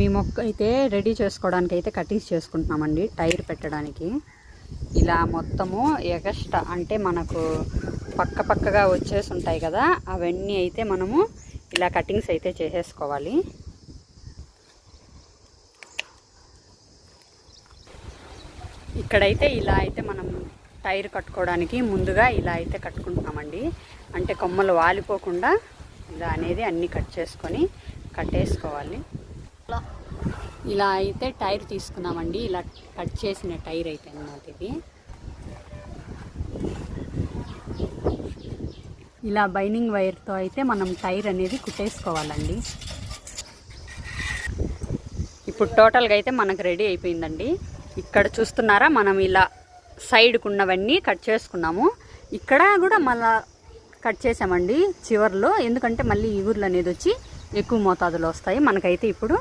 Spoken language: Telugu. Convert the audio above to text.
మీ మొక్క అయితే రెడీ చేసుకోవడానికి అయితే కటింగ్స్ చేసుకుంటున్నామండి టైర్ పెట్టడానికి. ఇలా మొత్తము ఎగస్ట్రా అంటే మనకు పక్క పక్కగా వచ్చేసి ఉంటాయి కదా అవన్నీ అయితే మనము ఇలా కటింగ్స్ అయితే చేసేసుకోవాలి. ఇక్కడైతే ఇలా అయితే మనం టైర్ కట్టుకోవడానికి ముందుగా ఇలా అయితే కట్టుకుంటున్నామండి. అంటే కొమ్మలు వాలిపోకుండా ఇలా అనేది అన్నీ కట్ చేసుకొని కట్టేసుకోవాలి. ఇలా అయితే టైర్ తీసుకున్నామండి. ఇలా కట్ చేసిన టైర్ అయితే అన్నమాట ఇది. ఇలా బైనింగ్ వైర్తో అయితే మనం టైర్ అనేది కుట్టేసుకోవాలండి. ఇప్పుడు టోటల్గా అయితే మనకు రెడీ అయిపోయిందండి. ఇక్కడ చూస్తున్నారా? మనం ఇలా సైడ్కు ఉన్నవన్నీ కట్ చేసుకున్నాము. ఇక్కడ కూడా మళ్ళా కట్ చేసామండి చివర్లో. ఎందుకంటే మళ్ళీ ఈ ఊర్లు అనేది వచ్చి ఎక్కువ మోతాదులో వస్తాయి. మనకైతే ఇప్పుడు